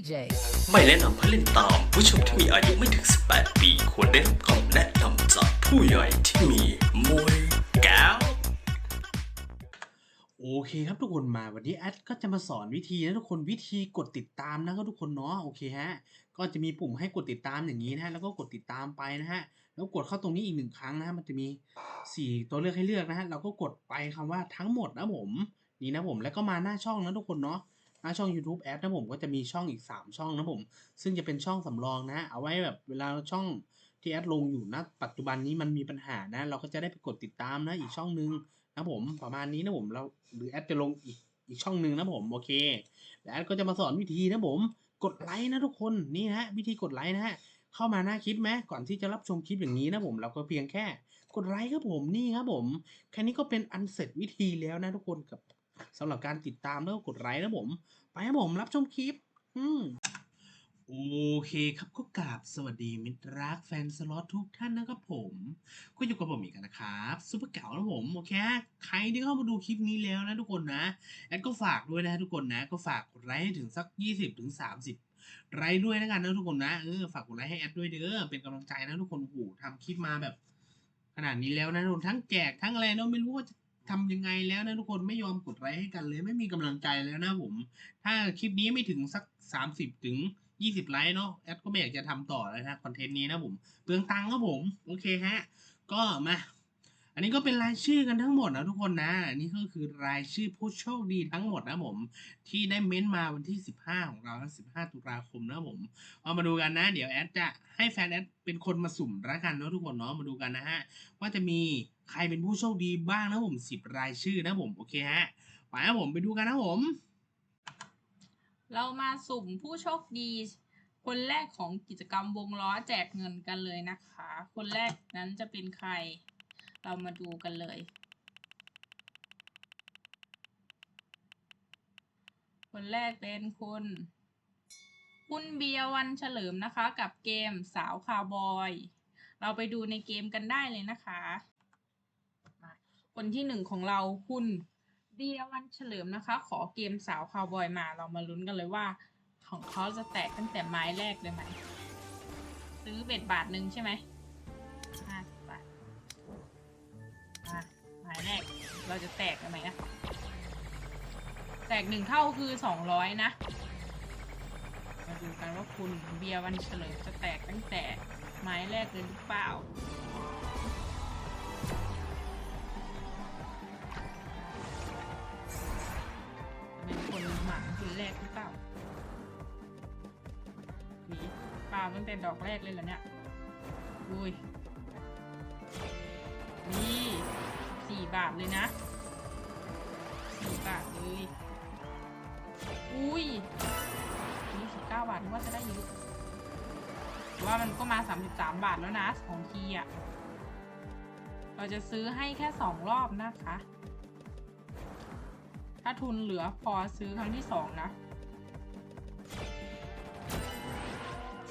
DJ. ไม่แนะนำให้เล่นตามผู้ชมที่มีอายุไม่ถึง 18 ปี ควรได้รับคำแนะนำจากผู้ใหญ่ที่มีมวยแก้วโอเคครับทุกคนมาวันนี้แอดก็จะมาสอนวิธีนะทุกคนวิธีกดติดตามนะครับทุกคนเนาะโอเคฮะก็จะมีปุ่มให้กดติดตามอย่างนี้นะฮะแล้วก็กดติดตามไปนะฮะแล้วกดเข้าตรงนี้อีกหนึ่งครั้งนะฮะมันจะมีสี่ตัวเลือกให้เลือกนะฮะเราก็กดไปคำว่าทั้งหมดนะผมนี่นะผมแล้วก็มาหน้าช่องนะทุกคนเนาะ หน้าช่อง YouTube แอดนะผมก็จะมีช่องอีก 3 ช่องนะผม ซึ่งจะเป็นช่องสำรองนะ เอาไว้แบบเวลาช่องที่แอดลงอยู่นะปัจจุบันนี้มันมีปัญหานะ เราก็จะได้ไปกดติดตามนะอีกช่องนึงนะผมประมาณนี้นะผมเราหรือแอดจะลงอีกอีกช่องหนึ่งนะผมโอเคแล้วแอดก็จะมาสอนวิธีนะผม กดไลค์นะทุกคนนี่ฮะวิธีกดไลค์นะฮะเข้ามาหน้าคลิปไหมก่อนที่จะรับชมคลิปอย่างนี้นะผมเราก็เพียงแค่ กดไลค์ครับผมนี่ครับผมแค่นี้ก็เป็นอันเสร็จวิธีแล้วนะทุกคนกับ สำหรับการติดตามแล้วก็กดไลค์นะผม ไปครับผมรับชมคลิป อืมโอเคครับก็กราบสวัสดีมิตรรักแฟนสล็อตทุกท่านนะครับผม ก็อยู่กับผมอีกแล้วนะครับซุปเปอร์เก๋านะผมโอเคใครที่เข้ามาดูคลิปนี้แล้วนะทุกคนนะแอดก็ฝากด้วยนะทุกคนนะก็ฝากกดไลค์ให้ถึงสัก 20ถึง30ไลค์ด้วยนะกันนะทุกคนนะเออฝากกดไลค์ให้แอดด้วยเด้อเป็นกำลังใจนะทุกคนโอ้โหทำคลิปมาแบบ ขนาดนี้แล้วนะทุกคนทั้งแจกทั้งอะไรเนาะไม่รู้ว่าจะ ทำยังไงแล้วนะทุกคนไม่ยอมกดไลค์ให้กันเลย ไม่มีกำลังใจแล้วนะผม ถ้าคลิปนี้ไม่ถึงสัก 30 ถึง 20 ไลค์เนาะแอดก็ไม่อยากจะทำต่อแล้วนะคอนเทนต์นี้นะผมเปลืองตังค์ครับผม โอเคฮะ ก็มา อันนี้ก็เป็นรายชื่อกันทั้งหมดนะทุกคนนะอันนี้ก็คือรายชื่อผู้โชคดีทั้งหมดนะผม ที่ได้เม้นต์มาวันที่ 15 ของเรานะ15 ตุลาคมนะผมเอามาดูกันนะ เดี๋ยวแอดจะให้แฟนแอดเป็นคนมาสุ่มล้วกันเนาะทุกคนเนาะมาดูกันนะฮะว่าจะมีใครเป็นผู้โชคดีบ้างนะผม 10 รายชื่อนะผมโอเคฮะไปนะผมไปดูกันนะผมเรามาสุ่มผู้โชคดี คนแรกของกิจกรรมวงล้อแจกเงินกันเลยนะคะ คนแรกนั้นจะเป็นใคร เรามาดูกันเลย คนแรกเป็นคุณคุณเบียร์วันเฉลิมนะคะ กับเกมสาวคาวบอย เราไปดูในเกมกันได้เลยนะคะ คนที่หนึ่งของเราคุณเบียร์วันเฉลิมนะคะ ขอเกมสาวคาวบอยมา เรามาลุ้นกันเลยว่า ของเขาจะแตกตั้งแต่ไม้แรกเลยไหมซื้อเบ็ดบาทหนึ่งใช่ไหม ห้าสิบบาทมาไม้แรก เราจะแตกกันไหมนะ แตกหนึ่งเท่าคือสองร้อยนะ มาดูกันว่าคุณเบียร์วันเฉลิมจะแตกตั้งแต่ไม้แรกเลยหรือเปล่าเป็นคนหมังคนแรกหรือเปล่าหนีปลาตั้งแต่ดอกแรกเลยเหรอเนี่ย อุ้ยาทเลยนะสี่บาทเลย อุ้ยนี่สิบเก้าบาทว่าจะได้เยอะว่ามันก็มาสามสิบสามบาทแล้วนะของทีอะ เราจะซื้อให้แค่สองรอบนะคะ ถ้าทุนเหลือพอซื้อครั้งที่สองนะ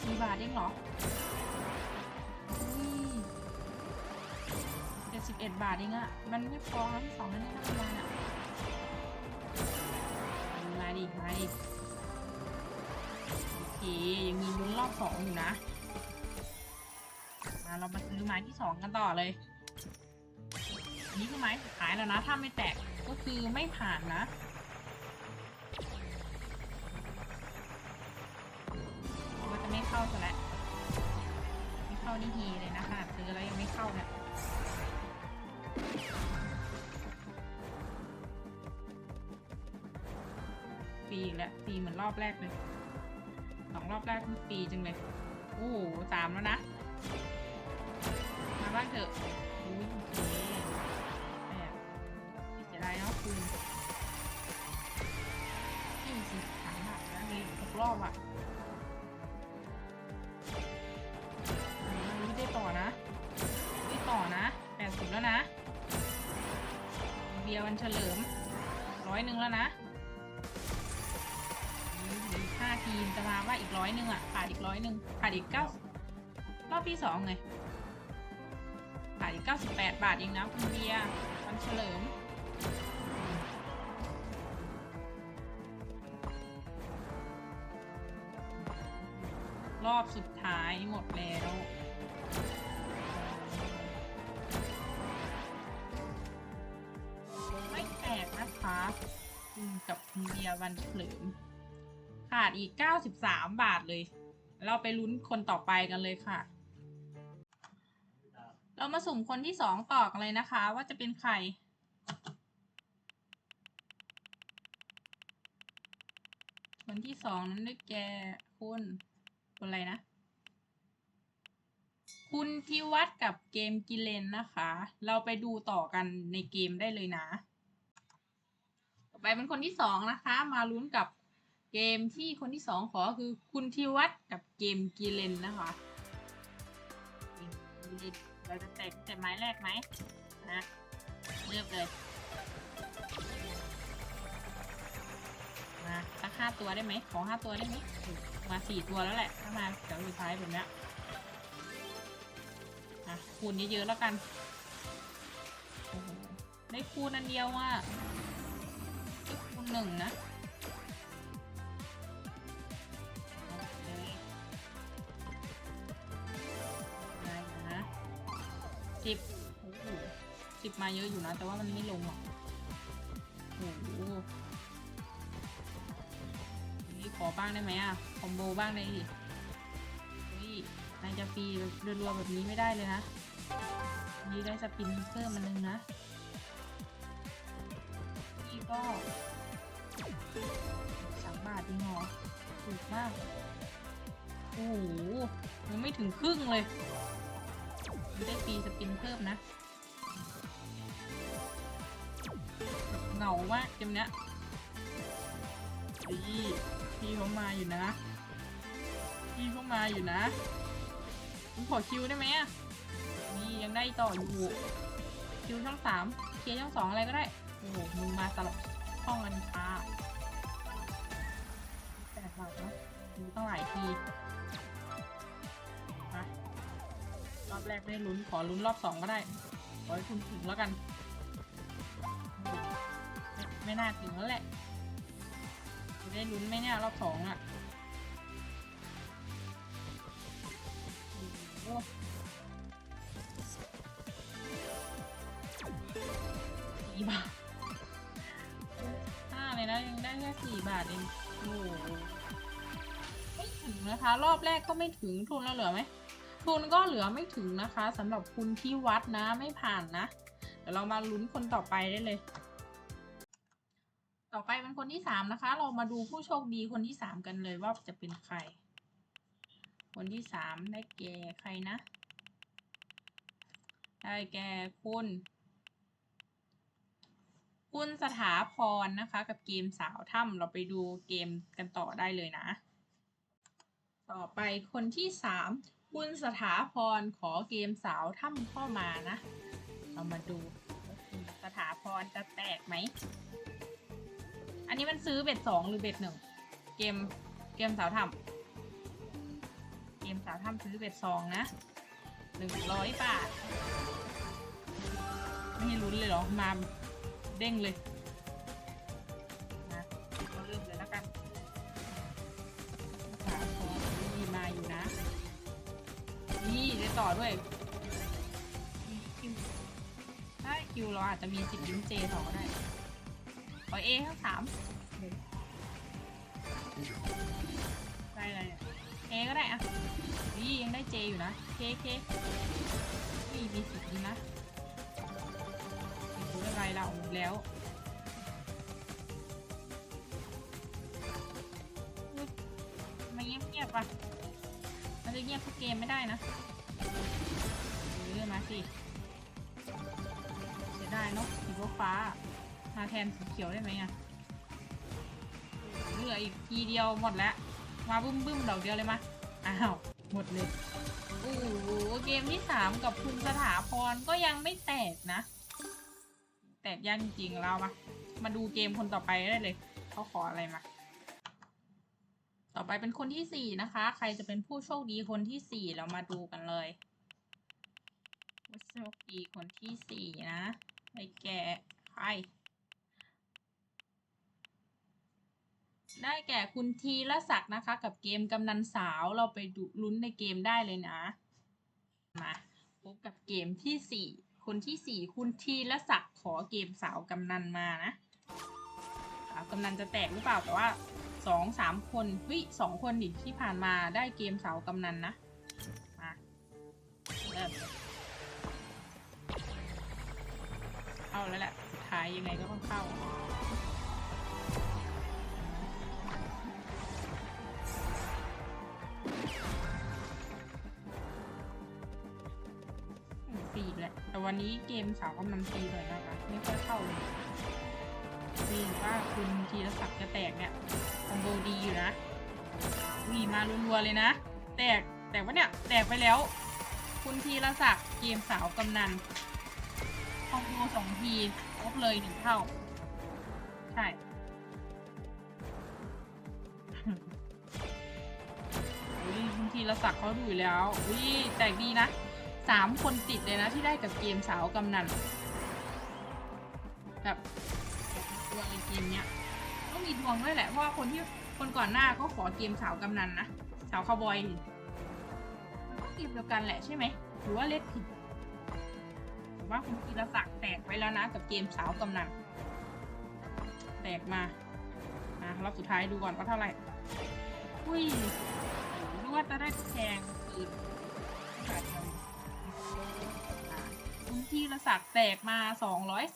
สี่บาทเองเหรอ จ็ดสิบเอ็ดบาทเองอะมันไม่พอครั้งที่สองแน่ๆนะประมาณอะมาดิมาดิโอเคยังมีลุ้นรอบสองอยู่นะ มาเรามาซื้อไม้ที่สองกันต่อเลยอันนี้คือไม้สุดท้ายแล้วนะ ถ้าไม่แตกก็คือไม่ผ่านนะว่าจะไม่เข้าซะแล้วไม่เข้านี่ฮีเลยนะ แล้วฟรีเหมือนรอบแรกเลยสองรอบแรกมันฟรีจังเลย โอ้โหสามแล้วนะ มาบ้างเถอะอุ้ยแอบเสียดายเนาะคุณยี่สิบสามบาทแล้วมีหกรอบอะไม่ได้ต่อนะไม่ต่อนะแปดสิบแล้วนะ เบียร์วันเฉลิมร้อยหนึ่งแล้วนะ กร้อยหนึ่งอะขาดอีกร้อยหนึ่งขาดอีกเก้ารอบที่สองไงขาดอีกเก้าสิบาทเองนะคุณเบียร์วันเฉลิม อีก 93 บาทเลย เราไปลุ้นคนต่อไปกันเลยค่ะ เรามาสุ่มคนที่สองต่อกันเลยนะคะ ว่าจะเป็นใคร คนที่สองนั้นได้แก่คุณคุณอะไรนะ คุณทิวัฒน์กับเกมกิเลนนะคะ เราไปดูต่อกันในเกมได้เลยนะ ต่อไปเป็นคนที่สองนะคะ มาลุ้นกับ เกมที่คนที่สองขอคือคุณทิวัฒน์กับเกมกิเลนนะคะเราจะแตกแต่ไม้แรกไหมนะเลือกเลยมาสักห้าตัวได้ไหมขอห้าตัวได้ไหมมาสี่ตัวแล้วแหละถ้ามาแถวสุดท้ายแบบนี้ยอะคูณเยอะๆแล้วกันได้คูณอันเดียวว่ะคูณหนึ่งนะ สิบโอ้โหสิบมาเยอะอยู่นะ แต่ว่ามันไม่ลงหรอกโอ้โหนี่ขอบ้างได้ไหมอะ คอมโบบ้างได้ดิเฮ้ยนายจะฟรีรัวๆแบบนี้ไม่ได้เลยนะ นี่ได้สปินเพิ่มมันนึงนะ นี่ก็สามบาทจริงเหรอถูกมาก โอ้โหยังไม่ถึงครึ่งเลย ไม่ได้ฟีสปินเพิ่มนะเหงามากเกมเนี้ยพี่พี่เขามาอยู่นะพี่เขามาอยู่นะผมขอคิวได้ไหมอะนี่ยังได้ต่ออยู่คิวช่องสามเคียช่องสองอะไรก็ได้โอ้โหมึงมาสลับช่องกันค่ะแปดบาเนาะดูตั้งหลายที รอบแรกไม่ได้ลุ้นขอลุ้นรอบสองก็ได้ขอให้คุณถึงแล้วกันไม่ไม่น่าถึงแล้วแหละจะได้ลุ้นไหมเนี่ยรอบสองอะโอ้สี่บาทห้าเลยนะยังได้แค่สี่บาทเองโอ้โหไม่ถึงนะคะ รอบแรกก็ไม่ถึงทุนเราเหลือไหม ทุนก็เหลือไม่ถึงนะคะสำหรับคุณที่วัดนะไม่ผ่านนะ เดี๋ยวเรามาลุ้นคนต่อไปได้เลย ต่อไปเป็นคนที่สามนะคะ เรามาดูผู้โชคดีคนที่สามกันเลยว่าจะเป็นใคร คนที่สามได้แก่ใครนะ ได้แก่คุณคุณสถาพรนะคะ กับเกมสาวถ้ำเราไปดูเกมกันต่อได้เลยนะ ต่อไปคนที่สาม คุณสถาพรขอเกมสาวถ้ำเข้ามานะ เรามาดูคุณสถาพรจะแตกไหม อันนี้มันซื้อเบ็ดสองหรือเบ็ดหนึ่งเกมเกมสาวถ้ำเกมสาวถ้ำซื้อเบ็ดสองนะหนึ่งร้อยบาท ไม่ให้ลุ้นเลยเหรอ มาเด้งเลย คิวเราอาจจะมีสิบลิ้นเจต่อก็ได้ขอเอทั้งสามได้ไรเนี่ยเอก็ได้อะนี่ยังได้เจอยู่นะเคเคนี่มีสิทธิ์ดีนะไม่รู้อะไรเราแล้วไมันเงียบๆอะมันจะเงียบทุกเกมไม่ได้นะเลื่อมาสิ เสียดายเนาะสีฟ้ามาแทนสีเขียวได้ไหมอะเหลืออีกทีเดียวหมดแล้ว มาบึ้มบึ้มดอกเดียวเลยมาอ้าวหมดเลยโอ้โหเกมที่สามกับคุณสถาพรก็ยังไม่แตกนะ แตกยากจริงๆเรามามาดูเกมคนต่อไปได้เลย เขาขออะไรมา ต่อไปเป็นคนที่สี่นะคะ ใครจะเป็นผู้โชคดีคนที่สี่เรามาดูกันเลยผู้โชคดีคนที่สี่นะ ไปแก่ใคร ได้แก่คุณทีละศักดิ์นะคะ กับเกมกำนันสาวเราไปดูลุ้นในเกมได้เลยนะ มาพบกับเกมที่สี่คนที่สี่คุณทีละศักดิ์ขอเกมสาวกำนันมานะสาวกำนันจะแตกหรือเปล่าแต่ว่าสองสามคนเฮ้ยสองคนดิที่ผ่านมาได้เกมสาวกำนันนะมาเริ่ม เข้าแล้วแหละสุดท้ายยังไงก็ต้องเข้าฟรีแหละแต่วันนี้เกมสาวกำลังฟรีเลยนะคะไม่ค่อยเข้าเลยวีว่าคุณธีรศักดิ์จะแตกเนี่ยคอมโบดีอยู่นะวีมารัวๆเลยนะ แตกแต่ว่าเนี่ย แตกไปแล้ว คุณธีรศักดิ์เกมสาวกำนัน คอมโบสองทีลบเลยหนึ่งเท่า ใช่ อุ้ยคุณธีรศักเขาดูอยู่แล้ว อุ้ยแตกดีนะสามคนติดเลยนะที่ได้กับเกมสาวกำนัน แบบดวงในเกมเนี้ยก็มีดวงด้วยแหละ เพราะว่าคนที่คนก่อนหน้าก็ขอเกมสาวกำนันนะ สาวคาวบอยมันก็เกมเดียวกันแหละใช่ไหมหรือว่าเล็กผิด ว่าคุณธีรศักดิ์แตกไปแล้วนะ กับเกมสาวกำนันแตกมานะรอบสุดท้ายดูก่อนว่าเท่าไหร่อุ้ยนึกว่าจะได้แพงคืนคุณธีรศักดิ์แตกมา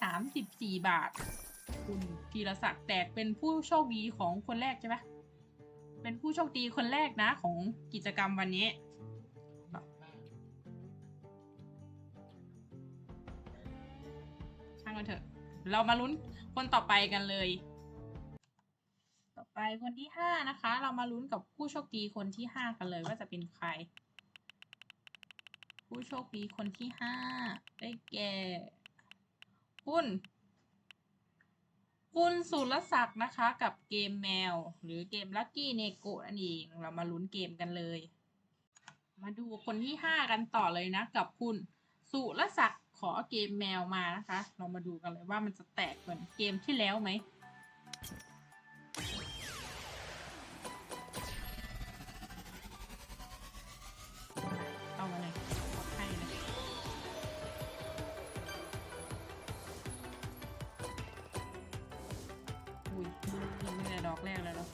234 บาท คุณธีรศักดิ์แตกเป็นผู้โชคดีของคนแรกใช่ไหมเป็นผู้โชคดีคนแรกนะของกิจกรรมวันนี้ันเถอะ เรามาลุ้นคนต่อไปกันเลย ต่อไปคนที่ห้านะคะ เรามาลุ้นกับผู้โชคดีคนที่ห้ากันเลยว่าจะเป็นใคร ผู้โชคดีคนที่ห้าได้แก่คุณคุณสุรศักดิ์นะคะ กับเกมแมว หรือเกมลั c กี้เนโกะนั่นเองเรามาลุ้นเกมกันเลย มาดูคนที่ห้ากันต่อเลยนะ กับคุณสุรศักดิ์ อเกมแมวมานะคะ เรามาดูกันเลยว่ามันจะแตกเหมือนเกมที่แล้วไหมเอามาเลยกดให้เลยอุ้ยยิงไม่ได้ดอกแรกแล้วเหรอ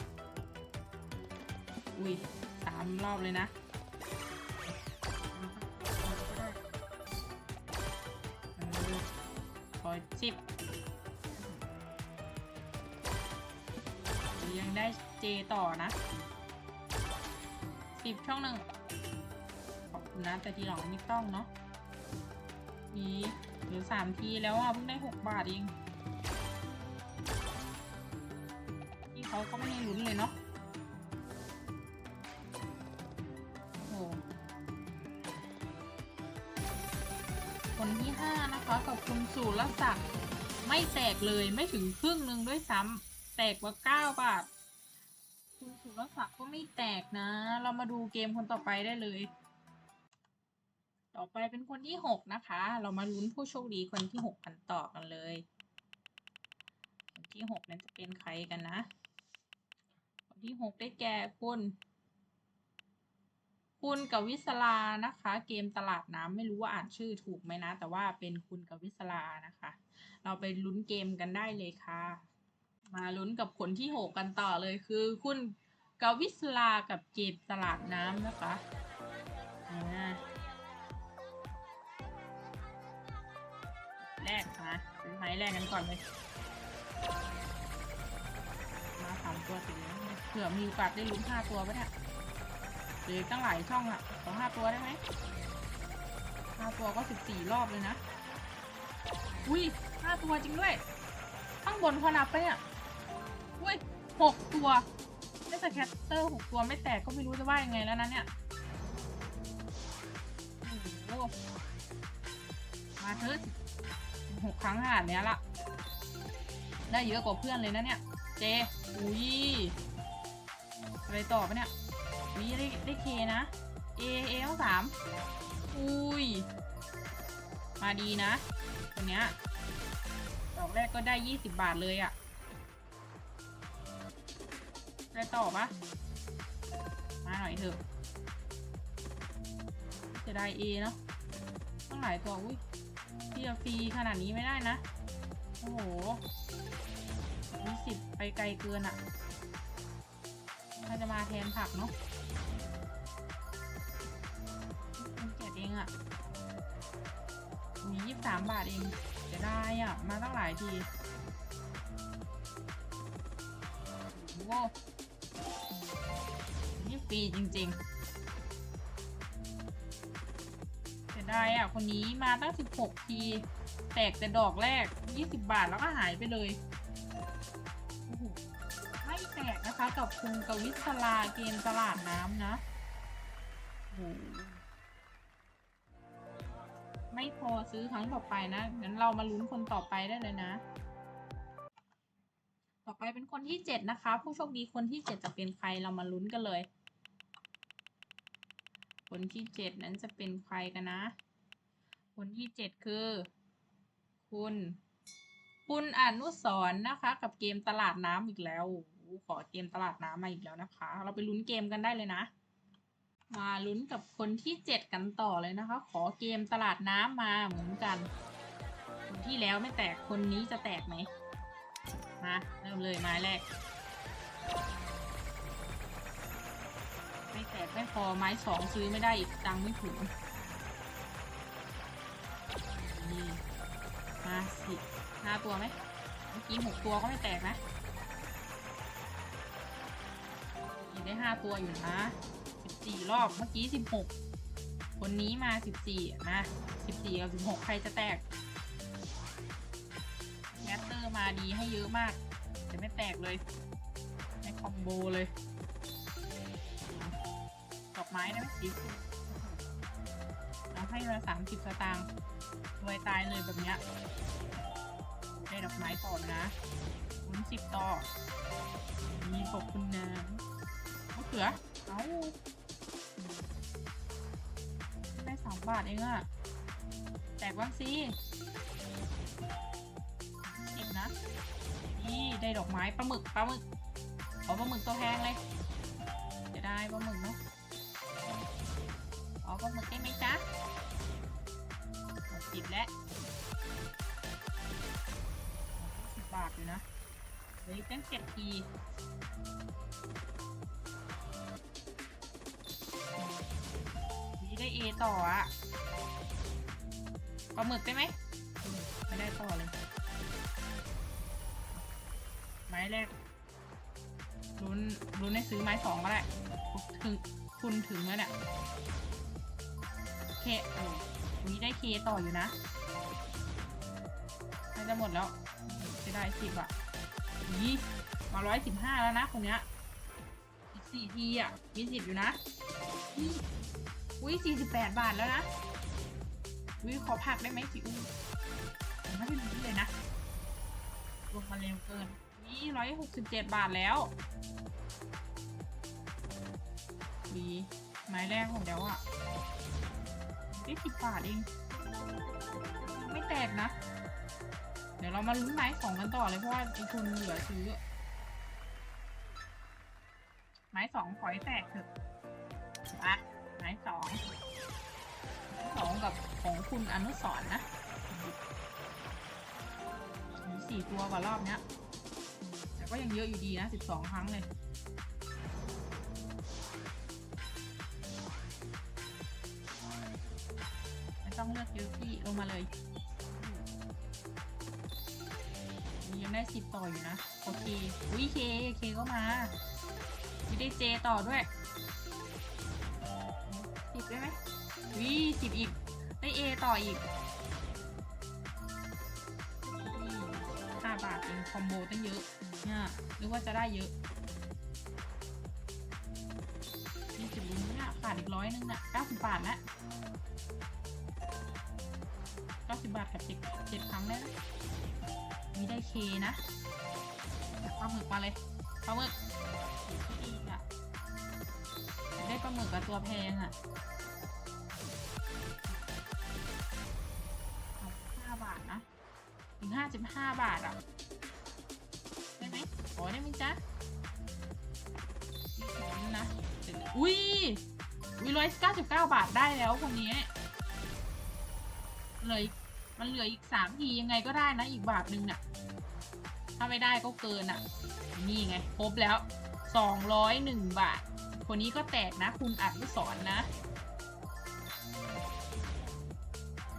อุ้ยสามรอบเลยนะ ต่อนะสิบช่องหนึ่งขอบคุณนะ แต่ทีหลังไม่ต้องเนาะนี่เหลือสามทีแล้วอะเพิ่งได้หกบาทเองที่เขาก็ไม่ให้ลุ้นเลยเนาะโอ้คนที่ห้านะคะกับคุณสุรศักดิ์ไม่แตกเลยไม่ถึงครึ่งหนึ่งด้วยซ้ำแตกกว่าเก้าบาท คุณสุรศักก็ไม่แตกนะ เรามาดูเกมคนต่อไปได้เลย ต่อไปเป็นคนที่หกนะคะ เรามาลุ้นผู้โชคดีคนที่หกกันต่อกันเลย คนที่หกนั้นจะเป็นใครกันนะ คนที่หกได้แก่คุณคุณกับวิศลานะคะ เกมตลาดน้ำไม่รู้ว่าอ่านชื่อถูกไหมนะ แต่ว่าเป็นคุณกับวิศลานะคะ เราไปลุ้นเกมกันได้เลยค่ะ มาลุ้นกับคนที่หกกันต่อเลยคือ คุณ กวิศลากับเกมตลาดน้ำนะคะแรกนะเป็นไม้แรกกันก่อนเลย มาสามตัวถึงเผื่อมีโอกาสได้ลุ้นห้าตัวปะเนี่ยหลือตั้งหลายช่องอะขอห้าตัวได้ไหมห้าตัวก็สิบสี่รอบเลยนะ อุ้ยห้าตัวจริงด้วย ข้างบนเขานับไปะเนี่ยอุ้ยหกตัว ไม่แต่แคสเตอร์หกตัวไม่แตกก็ไม่รู้จะว่ายังไงแล้วนะเนี่ยโอ้โหมาเถอะหกครั้งขนาดเนี้ยละ ได้เยอะกว่าเพื่อนเลยนะเนี่ย เจ อุ้ย อะไรต่อปะเนี่ยอุ้ยได้ได้เคนะ เอ เอต้องสาม อุ้ย มาดีนะตัวเนี้ยดอกแรกก็ได้ยี่สิบบาทเลยอะ่ะ ได้ต่อปะมาหน่อยเถอะจะได้เอเนาะต้องหลายตัวอุ้ยพี่จะฟรีขนาดนี้ไม่ได้นะ โอ้โหยี่สิบไปไกลเกินอะถ้าจะมาแทนผักเนาะมันเก็บเองอะมียี่สิบสามบาทเองจะได้อะมาตั้งหลายทีโอ้ โหนี่ฟรีจริงๆเสียดายอะ คนนี้มาตั้ง 16 ที แตกแต่ดอกแรก 20 บาทแล้วก็หายไปเลยโอ้โหไม่แตกนะคะกับคุณกวิศลาเกมตลาดน้ำนะโอ้ไม่พอซื้อครั้งต่อไปนะงั้นเรามาลุ้นคนต่อไปได้เลยนะ ต่อไปเป็นคนที่เจ็ดนะคะ ผู้โชคดีคนที่เจ็ดจะเป็นใครเรามาลุ้นกันเลย คนที่เจ็ดนั้นจะเป็นใครกันนะคนที่เจ็ดคือ คุณ คุณอนุสรนะคะ กับเกมตลาดน้ำอีกแล้วขอเกมตลาดน้ำมาอีกแล้วนะคะ เราไปลุ้นเกมกันได้เลยนะ มาลุ้นกับคนที่เจ็ดกันต่อเลยนะคะ ขอเกมตลาดน้ำมาเหมือนกันคนที่แล้วไม่แตกคนนี้จะแตกไหมมาเริ่มเลยไม้แรก ไม่แตกไม่พอไม้สองซื้อไม่ได้อีกตังไม่ถึงนี่มาสิห้าตัวไหมเมื่อกี้หกตัวก็ไม่แตกนะยังได้ห้าตัวอยู่นะสิบสี่รอบเมื่อกี้สิบหกคนนี้มาสิบสี่นะสิบสี่กับสิบหกใครจะแตกแมตเตอร์มาดีให้เยอะมากจะไม่แตกเลยให้คอมโบเลย ไม้ได้ไหมสีเอาให้มาสามสิบสตางค์รวยตายเลยแบบเนี้ยได้ดอกไม้ต่อนะคุณสิบต่อ มีขอบคุณนะมะเขือ เอาได้สามบาทเองอะแตกบ้างสิสิบนะ นี่ได้ดอกไม้ปลาหมึกปลาหมึกขอปลาหมึกตัวแพงเลย จะได้ปลาหมึกเนาะ หกสิบแล้วสิบบาทอยู่นะเหลืออีกตั้งเจ็ดทีนี่ได้เอต่ออะปลาหมึกได้ไหม ไม่ได้ต่อเลย ไม้แรกลุ้นลุ้นให้ซื้อไม้สองก็ได้ ถึง คุณถึงแล้วเนี่ยเคโอ ยได้เคต่ออยู่นะน่าจะหมดแล้วจะได้สิบอะยี่มาร้อยสิบห้าแล้วนะคนเนี้ยอีกสี่ทีอะมีสิบอยู่นะนี่อุ้ยสี่สิบแปดบาทแล้วนะอุ้ยขอพักได้ไหมสิอุ้มไม่ได้ลุ้เลยนะลงมาเร็วเกินนี่ร้อยหกสิบเจ็ดบาทแล้วดีไม้แรกของเดียวอะ ได้สิบบาทเอง ไม่แตกนะ เดี๋ยวเรามาลุ้นไม้สองกันต่อเลยเพราะว่าไอ้ทุนเหลือซื้อ ไม้สองขอให้แตกเถอะอะไม้สองสองกับของคุณอนุสรณ์นะมีสี่ตัวกว่ารอบเนี้ย แต่ก็ยังเยอะอยู่ดีนะสิบสองครั้งเลย ได้สิบต่ออยู่นะ โอเค อุ้ยเคเคก็มาไมีได้เจต่อด้วยสิบได้ไหมวิสิบอีก ได้เอต่ออีกห้าบาทเองคอมโบตั้งเยอะเนี่ยนึกว่าจะได้เยอะนี่สิบลุ้นเนี่ยขาดอีกร้อยนึงน่ะเก้าสิบบาทละเก้าสิบบาทกับเจ็ดเจ็ดครั้งแล้ว นะมีได้เคนะปลาหมึกมาเลยปลาหมึกอีกอะได้ปลาหมึกกับตัวแพงอะห้าบาทนะถึงห้าสิบห้าบาทอะได้ไหมขอได้ไหมจ๊ะนี่นะเดี๋ยอุ้ยวิร้อยเก้าสิบเก้าบาทได้แล้วคนนี้เลยมันเหลืออีกสามทียังไงก็ได้นะอีกบาทหนึ่งน่ะ ถ้าไม่ได้ก็เกินอะ นี่ไง ครบแล้วสองร้อยหนึ่งบาท คนนี้ก็แตกนะ คุณอัดลูกศรนนะ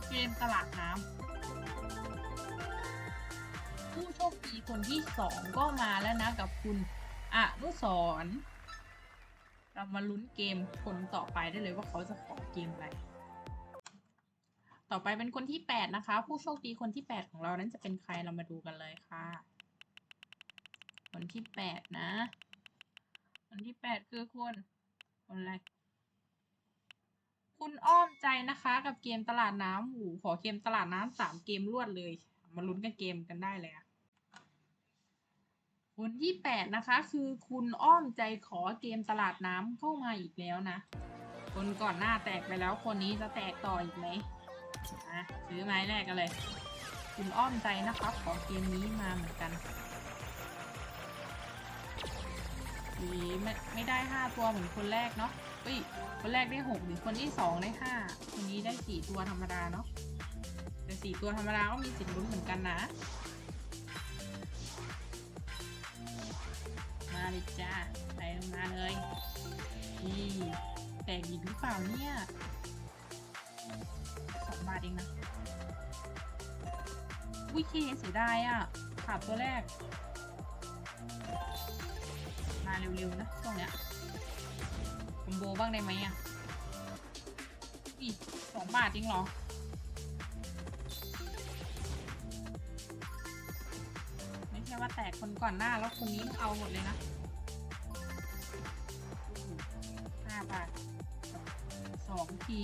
เกมตลาดน้ำผู้โชคดีคนที่สองก็มาแล้วนะกับคุณอนุสรณ์เรามาลุ้นเกมคนต่อไปได้เลยว่าเขาจะขอเกมอะไร ต่อไปเป็นคนที่แปดนะคะ ผู้โชคดีคนที่แปดของเรานั้นจะเป็นใครเรามาดูกันเลยค่ะ คนที่แปดนะคนที่แปดคือคุณคนอะไร คุณอ้อมใจนะคะกับเกมตลาดน้ำหูขอเกมตลาดน้ำสามเกมรวดเลย มาลุ้นกันเกมกันได้เลยอะคนที่แปดนะคะ คือคุณอ้อมใจขอเกมตลาดน้ำเข้ามาอีกแล้วนะ คนก่อนหน้าแตกไปแล้วคนนี้จะแตกต่ออีกไหมอะซื้อไม้แรกกันเลย คุณอ้อมใจนะคะขอเกมนี้มาเหมือนกัน สีไม่ไม่ได้ห้าตัวเหมือนคนแรกเนาะเอ้ยคนแรกได้หกหรือคนที่สองได้ห้าคนนี้ได้สี่ตัวธรรมดาเนาะแต่สี่ตัวธรรมดาก็มีสิทธิ์ลุ้นเหมือนกันนะ มาเลยจ้าใส่ลงมาเลยนี่แตกอีกหรือเปล่าเนี่ยสองบาทเองนะวิเคเสียดายอะขาดตัวแรก เร็วๆนะช่วงเนี้ยคอมโบบ้างได้ไหมอะอีสองบาทจริงเหรอไม่ใช่ว่าแตกคนก่อนหน้าแล้วคนนี้เอาหมดเลยนะห้าบาทสองที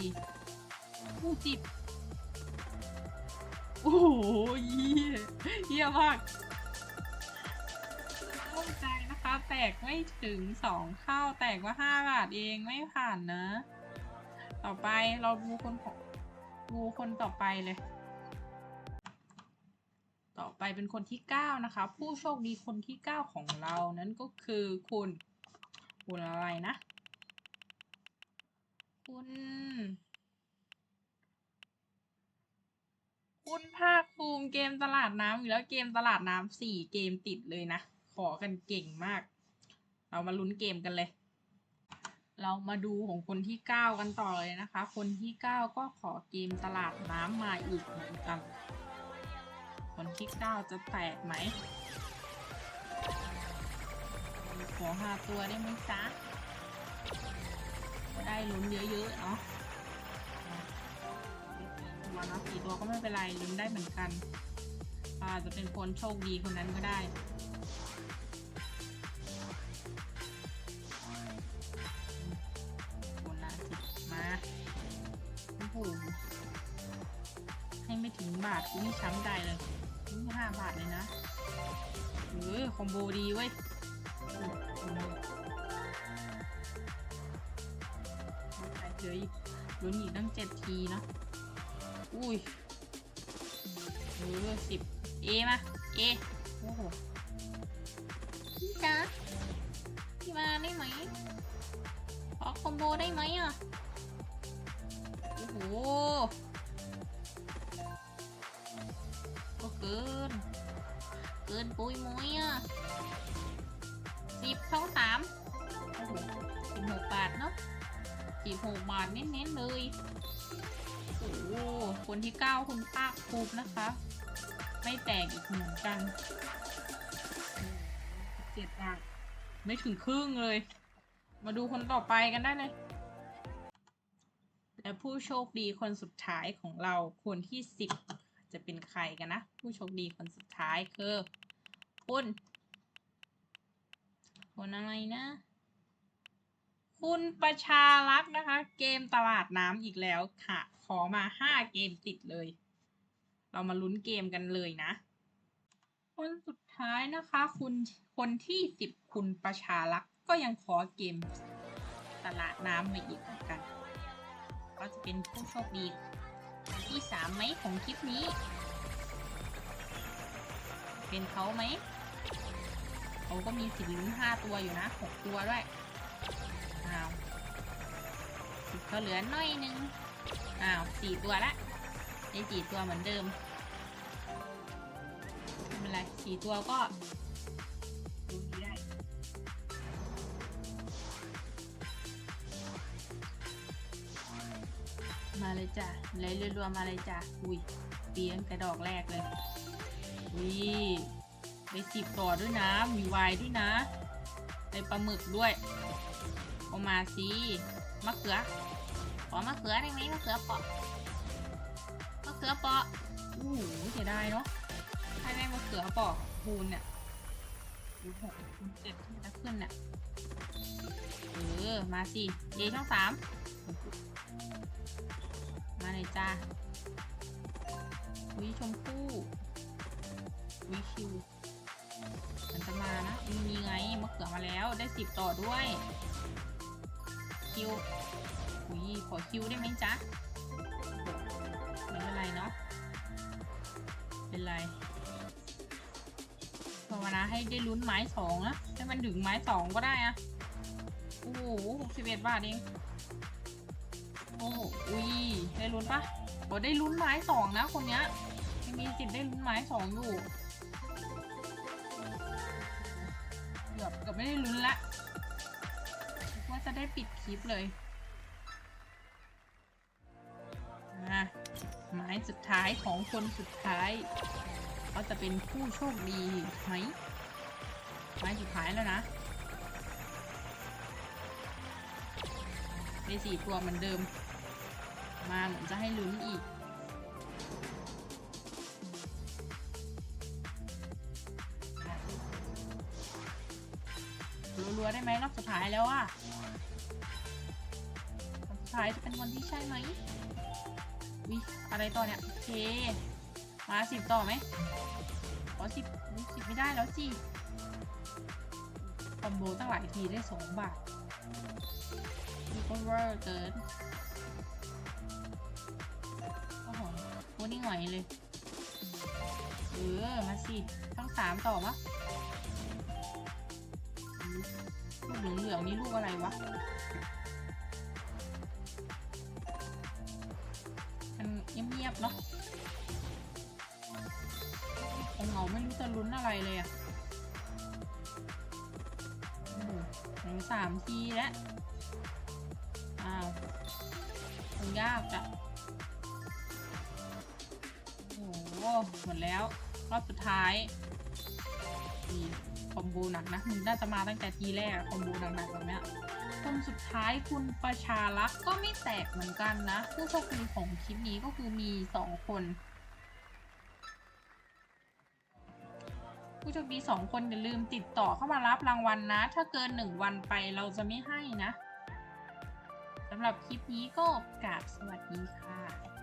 ผู้สิบโอ้โหเยี่ยเยี่ยมากมั่นใจ แตกไม่ถึงสองเท่าแตกว่าห้าบาทเองไม่ผ่านนะ ต่อไปเราดูคนดูคนต่อไปเลย ต่อไปเป็นคนที่เก้านะคะ ผู้โชคดีคนที่เก้าของเรานั้นก็คือคุณคุณอะไรนะ คุณ คุณภาคภูมิเกมตลาดน้ำอยู่แล้วเกมตลาดน้ำสี่เกมติดเลยนะ ขอกันเก่งมาก เรามาลุ้นเกมกันเลย เรามาดูของคนที่เก้ากันต่อเลยนะคะ คนที่เก้าก็ขอเกมตลาดน้ำมาอีกเหมือนกัน คนที่เก้าจะแตกไหม ขอหาตัวได้ไหมจ๊ะได้ลุ้นเยอะๆเนาะตัวเนาะสี่ตัวก็ไม่เป็นไรลุ้นได้เหมือนกันอาจจะเป็นคนโชคดีคนนั้นก็ได้าทกูนี่ช้ำใจเลยนี่ห้าบาทเลยนะเออคอมโบดีเว้ยอืมใส่เจออีกลุ้นอีกตั้งเจ็ดทีเนาะอุ้ยเออสิบเอมาเอโอ้โหพี่จ๊ะพี่มาได้ไหมขอคอมโบได้ไหมอะ โอ้โห ก็เกิน เกินปุ้ยมุ้ยอะสิบช่องสามสิบหกบาทเนาะสิบหกบาทเน้นๆเลยโอ้โหคนที่เก้าคุณภาคภูมินะคะ ไม่แตกอีกเหมือนกันเจ็ดบาทไม่ถึงครึ่งเลย มาดูคนต่อไปกันได้เลยและผู้โชคดีคนสุดท้ายของเราคนที่สิบ จะเป็นใครกันนะ ผู้โชคดีคนสุดท้ายคือคุณคนอะไรนะ คุณประชารักนะคะ เกมตลาดน้ำอีกแล้วค่ะ ขอมาห้าเกมติดเลย เรามาลุ้นเกมกันเลยนะ คนสุดท้ายนะคะ คุณคนที่สิบคุณประชารักก็ยังขอเกมตลาดน้ำมาอีกเหมือนกัน ก็จะเป็นผู้โชคดี ที่สามไหมของคลิปนี้ เป็นเขาไหม เขาก็มีสิทธิ์ลุ้นห้าตัวอยู่นะหกตัวด้วยอ้าวสิเขาเหลือน้อยนึงอ้าวสี่ตัวละได้สี่ตัวเหมือนเดิมไม่เป็นไรสี่ตัวก็ จ้ะเลยรวๆมาเลยจ้ะอุ้ยเตียงกระดอกแรกเลยอุ้ยได้สิบต่อด้วยนะ มีวายด้วยนะได้ปลาหมึกด้วยเอามาสิมะเขือขอมะเขือได้ไหมมะเขือเปาะมะเขือเปาะอู้หูเสียดายเนาะให้แม่มะเขือเปาะคูณเนี่ยคูณหกคูณเจ็ดจะขึ้นเนี่ยเออมาสิเยช่องสาม มาเลยจ้าวิชมพู่วิคิวมันจะมานะมีมีไงมะเขือมาแล้วได้สิบต่อด้วย คิวอุ้ยขอคิวได้ไหมจ๊ะไม่เป็นไรเนาะเป็นไรภาวนาให้ได้ลุ้นไม้สองนะให้มันถึงไม้สองก็ได้อะโอ้โหหกสิบเอ็ดบาทเอง โอ้โหอุ้ยได้ลุ้นปะโอ้ได้ลุ้นไม้สองนะคนเนี้ยยังมีสิทธิ์ได้ลุ้นไม้สองอยู่เกือบเกือบไม่ได้ลุ้นละว่าจะได้ปิดคลิปเลยอะไม้สุดท้ายของคนสุดท้ายเขาจะเป็นผู้โชคดีไหมไม้สุดท้ายแล้วนะได้สี่ตัวเหมือนเดิม มาเหมือนจะให้ลุ้นอีก รัวๆได้ไหมรอบสุดท้ายแล้วอะรอบสุดท้ายจะเป็นวันที่ใช่ไหมวิอะไรต่อเนี่ย โอเค มาสิบต่อไหมขอสิบสิบไม่ได้แล้วสิคอมโบตั้งหลายทีได้สองบาทนี่ก็เวอร์เกิน โคตรนี่หงอยเลย เออ มาสิ ต้องสามต่อปะลูกเหลืองๆนี่ลูกอะไรวะ มันเงียบๆเนาะของเหาไม่รู้จะลุ้นอะไรเลยอะอ้โหเหลือสามทีแล้ว อ้าวคงยากอะ อ้หมดแล้ว รอบสุดท้ายนี่คอมโบหนักนะมึงน่าจะมาตั้งแต่ทีแรกคอมโบหนักๆแบบเนี้ยคนสุดท้ายคุณประชารักษ์ก็ไม่แตกเหมือนกันนะ ผู้โชคดีของคลิปนี้ก็คือมีสองคน ผู้โชคดีสองคนอย่าลืมติดต่อเข้ามารับรางวัลนะถ้าเกินหนึ่งวันไปเราจะไม่ให้นะสำหรับคลิปนี้ก็กราบสวัสดีค่ะ